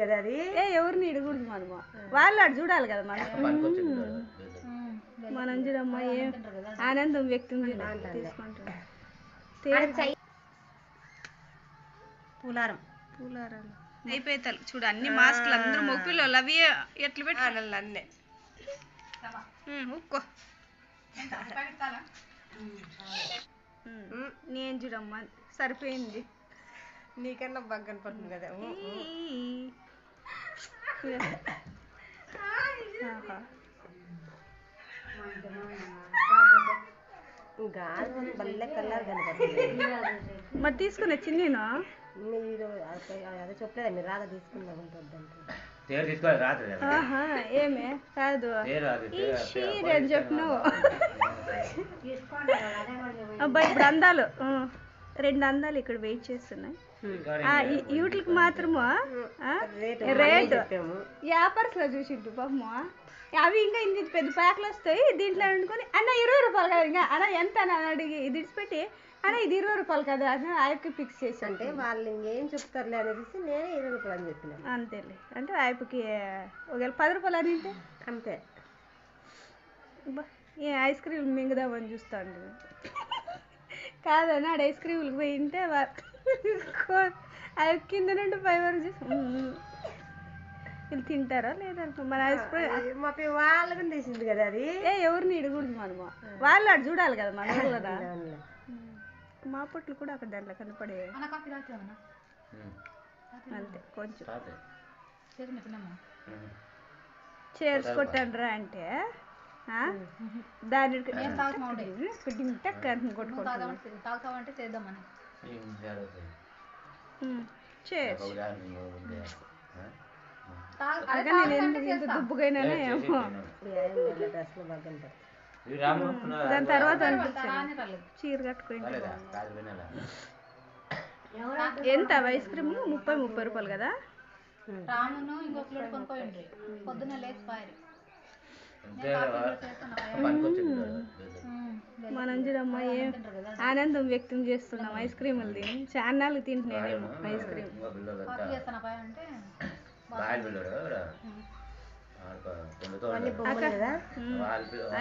కదా అది? ఏ ఎవరిని ఇడకూడదు మనము వాళ్ళు అటు చూడాలి కదా మనం. మనం చూడమ్మా ఏం ఆనందం వ్యక్తం తీసుకుంటాం పూలారం. పూలారాలు. అయిపోతారు చూడు అన్ని మాస్కులు అందరూ మొక్కులు అవి ఎట్లా పెట్టి ఆడలు అన్నే. ఉక్కో నేను చూడమ్మా. సరిపోయింది. నీకన్నా బాగా కనపడుతుంది కదా. గాజు బల్లె కలర్ కనపడుతుంది. మరి తీసుకునే చిన్నీను? మీరు అదే- చెప్పలేదా? మీరు రాదా తీసుకుందాం తేరు తీసుకోవాలి ఏమే? కాదు షీర్ అని చెప్పినావు. అబ్బాయి ఇప్పుడు అందాలు. రెండు అందాలు ఇక్కడ వెయిట్ చేస్తున్నాయి. వీటికి మాత్రము ఆ, రేటు రేటు చెప్పాము. వ్యాపారస్లో చూసిండు పాపము అవి ఇంకా ఇంత పెద్ద ప్యాక్లు వస్తాయి దీంట్లో వండుకొని అన్న ఇరవై రూపాయలు కదా ఇంకా అన్న ఎంత అని అడిగి ఇది అన్న ఇది ఇరవై రూపాయలు కదా అని ఆయనకి ఫిక్స్ చేసి అంటే వాళ్ళు ఇంకేం చెప్తారులే అనేసి నేనే ఇరవై రూపాయలు అని చెప్పిన అంతేలే. అంటే ఆయనకి ఒకవేళ పది రూపాయలు అని అంటే అంతే. ఏ ఐస్ క్రీమ్ మింగుదామని చూస్తాండు కాదని ఆడ ఐస్ క్రీమ్కి పోయి ఉంటే వా- కో- అవి కింద నుండి పై వరకు చూసి. వీళ్ళు తింటారా లేదా మన ఐస్ క్రీమ్ అది మా పి- వాళ్ళకి తీసింది కదా అది. ఏ ఎవరిని ఇడకూడదు మనము? వాళ్ళు అటు చూడాలి కదా మన కదా. మా పొట్లు కూడా అక్కడ దాంట్లో కనపడే. అంతే కొంచెం. చేర్స్ కొట్టండ్రా అంటే ఆ? దాని కొట్టుకుంటున్నాం. ఏం జరుగుతుంది? కనపడతాయి. ఇవి రాము అనుకున్నారా? దాని తర్వాత చీర వినాలా? ఎంత ఐస్ క్రీమ్? ముప్పై ముప్పై రూపాయలు కదా? రామును ఇంకొక ప్లేట్ కొనుక్కోండి పొద్దున్న లేచి మనం చూడమ్మా ఏం ఆనందం వ్యక్తం చేస్తున్నాం ఐస్ క్రీములు తిని. చాన్నాళ్ళు తింటున్నాను ఐస్ క్రీమ్.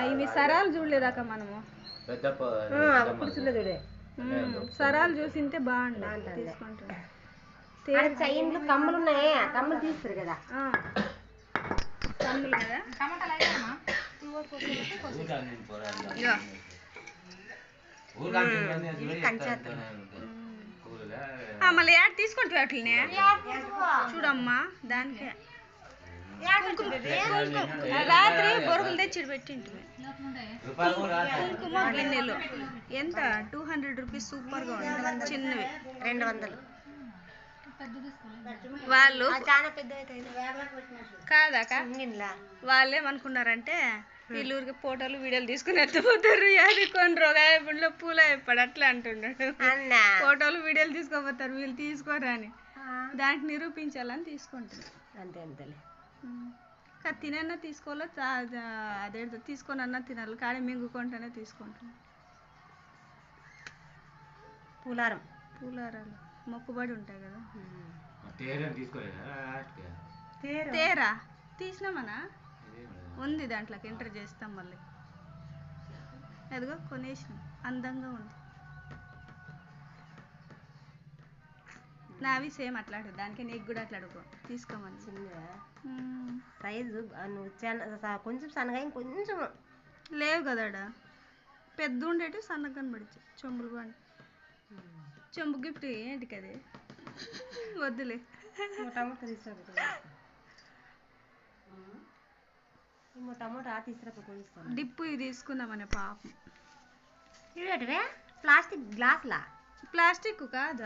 ఇవి సరాలు చూడలేదాక మనము? సరాలు చూసింటే బాగుండే తీసుకుంటాం ఆడ చైన్లు కమ్మలు ఉన్నాయి. కమ్మలు తీస్తారు కదా. ఆ. కమ్ములు కదా మళ్ళీ యాడ్ తీసుకుంటే వాటిని చూడమ్మా దానికే. రాత్రి బొరుగులు తెచ్చి పెట్టింటివి. కుంకుమ గిన్నెలు. ఎంత? టూ హండ్రెడ్ రూపీస్ సూపర్గా ఉంది చిన్నవి. రెండు వందలు. వాళ్ళు కాదాక వాళ్ళేమనుకున్నారంటే వీళ్ళు ఊరికి ఫోటోలు వీడియోలు తీసుకుని ఎత్తిపోతారు అది కొన్ని రోగాయపుడిలో పూలు అయిపోయాడు అట్లా అంటున్నాడు అన్నా. ఫోటోలు వీడియోలు తీసుకోపోతారు. వీళ్ళు తీసుకోరా అని దానికి నిరూపించాలని తీసుకుంటున్నారు అంతే అంతేలే. తినన్నా తీసుకోవాలో? అదేంటో తీసుకొనన్నా తినాలి. కానీ మింగుకుంటేనే తీసుకుంటున్నాం పూలారం. పూలారాలు. మొక్కుబడి ఉంటాయి కదా? తేరా. తీసినామనా. ఉంది దాంట్లోకి ఎంటర్ చేస్తాం మళ్ళీ. అదిగో కొనేసినాం. అందంగా ఉంది. నావి సేమ్ అట్లాంటి దానికి నీకు కూడా అట్లా అడుగు తీసుకోమని. చిన్నగా మ్మ్. సైజు నువ్వు చిన్న కొంచెం సన్నగా ఇంకొంచెం లేవు కదాడా పెద్ద ఉండేటి సన్నగా కనబడిచి చెంబులు బాగా చెంబు గిఫ్ట్ ఏంటికి అది? వద్దులే. టమాటా ఏమో టమాటా తీసుకురా డిప్పు ఇవి తీసుకుందామనే పాపం. ఇవేటివే ప్లాస్టిక్ గ్లాసులా? ప్లాస్టిక్ కాదు.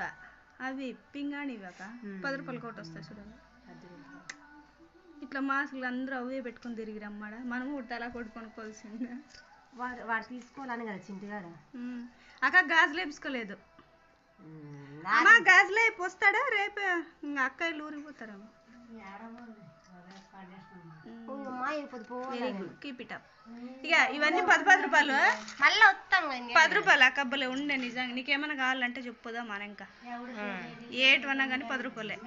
అవి పింగాణి ఇవ్వక. పది రూపాయల కోట వస్తాయి చూడండి ఇట్లా మాస్కులు అందరూ అవే పెట్టుకొని తిరిగి రమ్మాడ మనము ఉడతలా కొట్టుకొనుకోవాల్సిందే వాడు వాడు తీసుకోవాలని కదా చింటిగాడు. అక్క గాజులు వేపించుకోలేదు అమ్మా గాజులు వేపి వస్తాడా రేపే ఇంకా అక్కయ్యలు ఊరికి very good keep it up ఇక ఇవన్నీ పది పది రూపాయలు మళ్ళీ వస్తాం. పది రూపాయలు అక్కబ్బలే ఉండే నిజంగా. నీకేమైనా కావాలంటే చెప్పుదా మన ఇంకా? ఏటివన్నా కానీ పది రూపాయలే.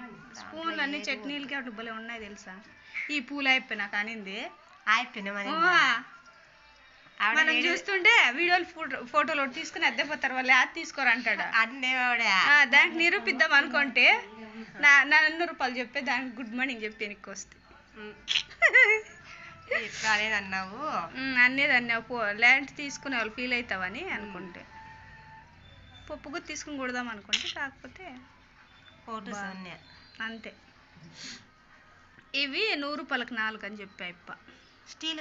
స్పూన్లు అన్ని చట్నీలకి అటు భలే ఉన్నాయి తెలుసా? ఈ పూలు అయిపోయినా ఓ, మనం చూస్తుంటే వీడియోలు ఫోటో ఫోటోలు తీసుకుని అద్దె పోతారు వాళ్ళు అది తీసుకోరు అంటాడు. ఆ, దానికి నిరూపిద్దాం అనుకుంటే నా నా నన్ను రూపాయలు చెప్పే దానికి గుడ్ మార్నింగ్ చెప్పి వెనక్కి వస్తే. కాలేదు అన్నావు అనేది అన్నావు పో ల్యాండ్ తీసుకునే వాళ్ళు ఫీల్ అవుతావని అనుకుంటే. పప్పు గుత్తి తీసుకుని కొడదాం అనుకుంటే కాకపోతే అన్నీ అంతే. ఇవి నూరు రూపాయలకు నాలుగు అని చెప్పా ఇప్ప. స్టీల్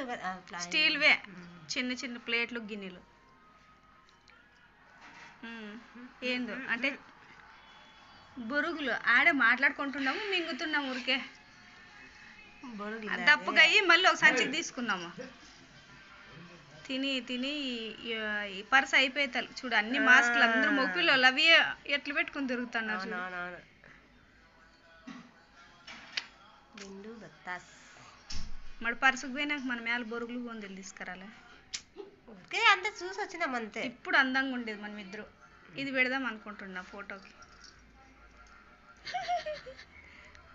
స్టీల్వే చిన్న చిన్న ప్లేట్లు గిన్నెలు. ఏందో? అంటే బొరుగులు. ఆడే మాట్లాడుకుంటున్నాము మింగుతున్నాము ఊరికే. దప్పుగా అయ్యి మళ్ళీ ఒక సంచికి తీసుకున్నాము తిని తిని ఈ- పర్స్ అయిపోతారు చూడు అన్ని మాస్కులు అందరూ మొక్కులు అవి ఎట్లు పెట్టుకుని తిరుగుతున్నారు మరి పర్సుకు పోయినాక మన మేల బొరుగులు బొందులు తీసుకురాలే? ఓకే అంతా చూసి వచ్చినాం అంతే. ఇప్పుడు అందంగా ఉండేది మనం ఇద్దరు. ఇది పెడదాం అనుకుంటున్నా ఫోటోకి.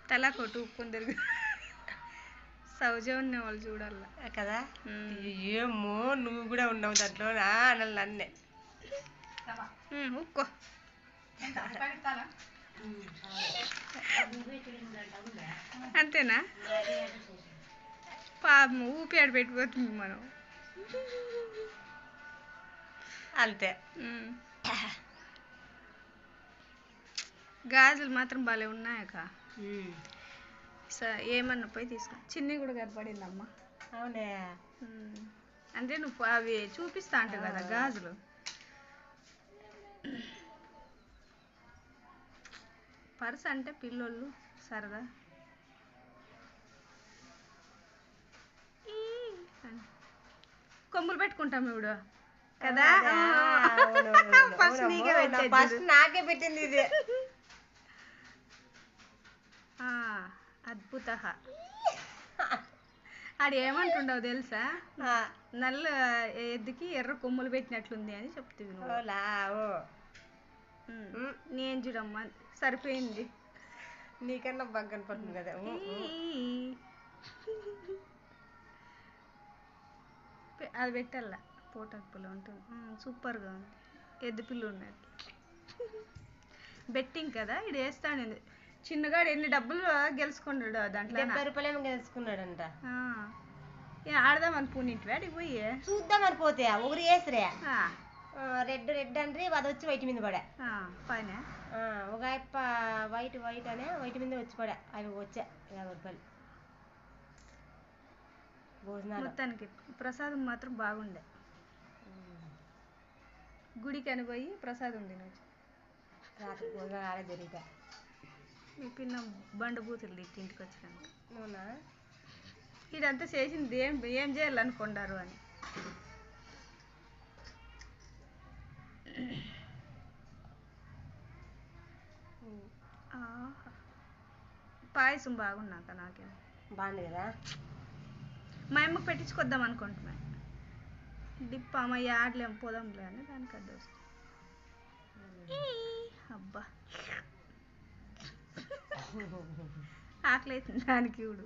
తలా కొట్టు ఉప్పుని తిరుగు. సౌజన్య వాళ్ళు చూడాల. కదా. ఏమో నువ్వు కూడా ఉన్నావు దాంట్లో నా అన్నలు నన్నే. ఉక్కో అంతేనా? పాపం ఊపి ఆడ పెట్టిపోతుంది మనం. అంతే. గాజులు మాత్రం భలే ఉన్నాయక ఏమన్నా పోయి తీసుకో చిన్ని కూడా కనపడిందమ్మా. అవునే. అంటే నువ్వు అవి చూపిస్తా అంటావు కదా గాజులు. పర్స్ అంటే పిల్లోళ్ళు సరదా. కొమ్ములు పెట్టుకుంటాం ఇప్పుడు కదా? ఫస్ట్. నాకే పెట్టింది ఇది. అద్భుత ఆడు ఏమంటుండవు తెలుసా నల్ల ఎద్దుకి ఎర్ర కొమ్ములు పెట్టినట్లుంది అని చెప్తుంది నేను చూడమ్మా సరిపోయింది. నీకన్నా బాగా కనపడుతుంది కదా? అది పెట్టాల పోటాకు పిల్ల ఉంటుంది. సూపర్గా ఉంది. ఎద్దు పిల్ల ఉన్నట్టు బెట్టింగ్ కదా? ఇది వేస్తాడు ఇది. చిన్నగాడు ఎన్ని డబ్బులు గెలుచుకున్నాడు దాంట్లో డెబ్బై రూపాయలు గెలుచుకున్నాడంట. ఆ. ఏ ఆడదామని పూనింటివి అడిగి పోయి. చూద్దాం అని పోతే ఒకరు వేసరే రెడ్ రెడ్ అంటే అది వచ్చి వైట్ మీద పడే. పైన. ఒక వైట్ వైట్ అనే వైట్ మీద వచ్చి పడే. అవి వచ్చా యాభై రూపాయలు. భోజనాలు. మొత్తానికి ప్రసాదం మాత్రం బాగుండే. గుడికి అని పోయి ప్రసాదం తినొచ్చు. రాత్రి భోజనాలు ఆడే దొరికా మీ పిన్న బండ బూతులు తిట్టి ఇంటికి వచ్చినాక. అవునా? ఇదంతా చేసింది ఏం ఏం చేయాలనుకున్నారు అని. పాయసం బాగున్నాక నాకే. బాగుంది కదా? మా అమ్మకి పెట్టించుకొద్దాం అనుకుంటున్నా. డిప్ అమ్మ ఆడలేం పోదాంలే అని దానికి అది వస్తుంది అబ్బా. ఆకలి అవుతుంది దానికి ఇవుడు